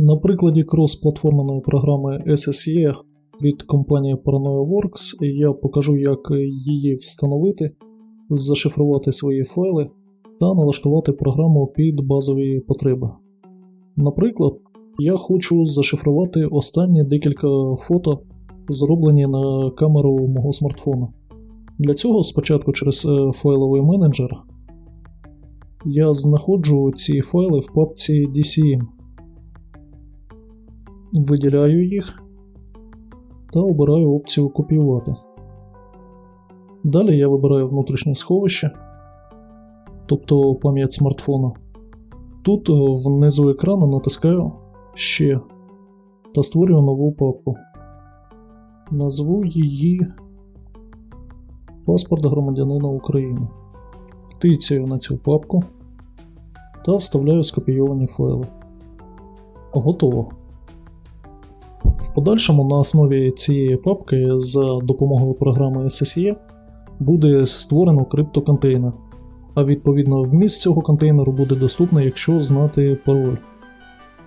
На прикладі крос-платформеної програми SSE від компанії ParanoiaWorks я покажу, як її встановити, зашифрувати свої файли та налаштувати програму під базові потреби. Наприклад, я хочу зашифрувати останні декілька фото, зроблені на камеру мого смартфона. Для цього спочатку через е, файловий менеджер я знаходжу ці файли в папці DCM. Виділяю їх та обираю опцію Копіювати. Далі я вибираю внутрішнє сховище, тобто пам'ять смартфона. Тут е, внизу екрану натискаю Ще та створюю нову папку. Назву її Паспорт громадянина України. Тицяю на цю папку та вставляю скопійовані файли. Готово. Подальшому на основі цієї папки за допомогою програми SSE буде створено криптоконтейнер, а відповідно вміст цього контейнеру буде доступний, якщо знати пароль.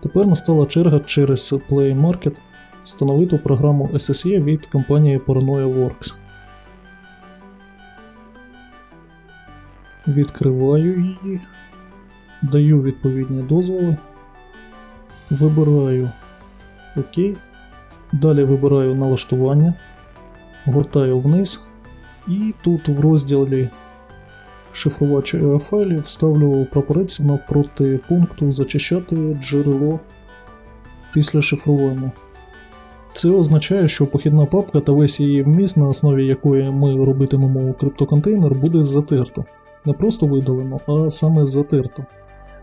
Тепер настала черга через Play Market встановити програму SSE від компанії ParanoiaWorks. Відкриваю її, даю відповідні дозволи, вибираю ОК, далі вибираю налаштування, гортаю вниз і тут в розділі шифрувач файлів ставлю прапорець навпроти пункту зачищати джерело після шифрування. Це означає, що похідна папка та весь її вміст, на основі якої ми робитимемо криптоконтейнер, буде затерто. Не просто видалено, а саме затерто.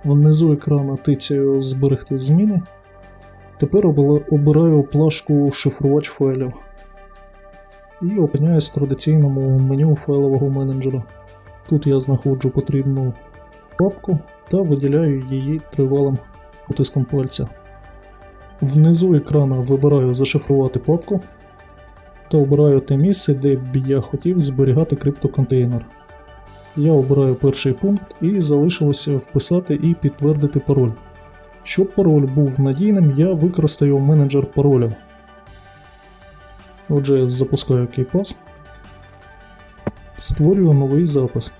Внизу екрана тицяю зберегти зміни. Тепер обираю плашку шифрувач файлів і опиняюсь в традиційному меню файлового менеджера. Тут я знаходжу потрібну папку та виділяю її тривалим потиском пальця. Внизу екрана вибираю зашифрувати папку та обираю те місце, де б я хотів зберігати криптоконтейнер. Я обираю перший пункт і залишилося вписати і підтвердити пароль. Щоб пароль був надійним, я використаю менеджер паролів. Отже, запускаю KeyPass. Створюю новий запис.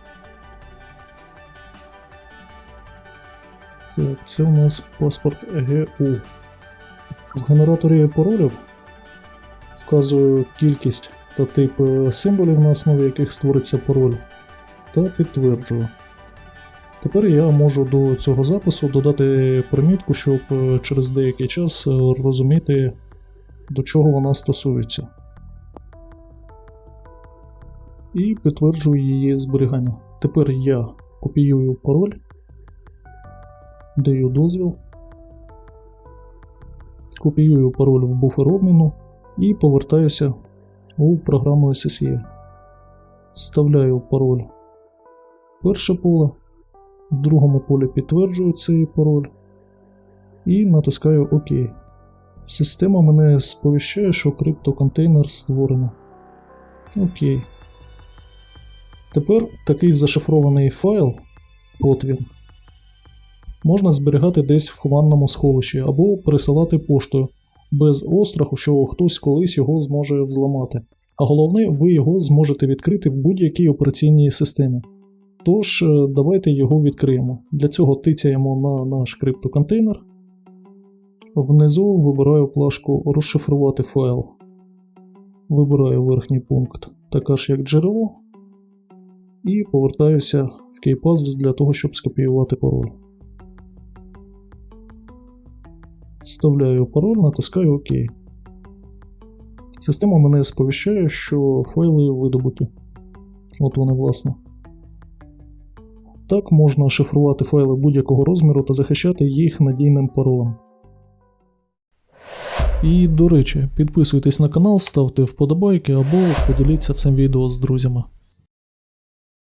Так, це у нас паспорт ЕГУ. В генераторі паролів вказую кількість та тип символів, на основі яких створиться пароль, та підтверджую. Тепер я можу до цього запису додати примітку, щоб е, через деякий час е, розуміти, до чого вона стосується. І підтверджую її зберігання. Тепер я копіюю пароль, даю дозвіл, копіюю пароль в буфер обміну і повертаюся у програму SSE. Вставляю пароль в перше поле, в другому полі підтверджую цей пароль і натискаю ОК. Система мене сповіщає, що криптоконтейнер створено. Окей. Тепер такий зашифрований файл, от він, можна зберігати десь в хованному сховищі або пересилати поштою, без остраху, що хтось колись його зможе взламати. А головне, ви його зможете відкрити в будь-якій операційній системі. Тож, е, давайте його відкриємо. Для цього тицяємо на наш криптоконтейнер. Внизу вибираю плашку Розшифрувати файл. Вибираю верхній пункт, така ж як джерело і повертаюся в KeyPass для того, щоб скопіювати пароль. Вставляю пароль, натискаю ОК. Система мене сповіщає, що файли видобуті. От вони, власне. Так можна шифрувати файли будь-якого розміру та захищати їх надійним паролем. І, до речі, підписуйтесь на канал, ставте вподобайки або поділіться цим відео з друзями.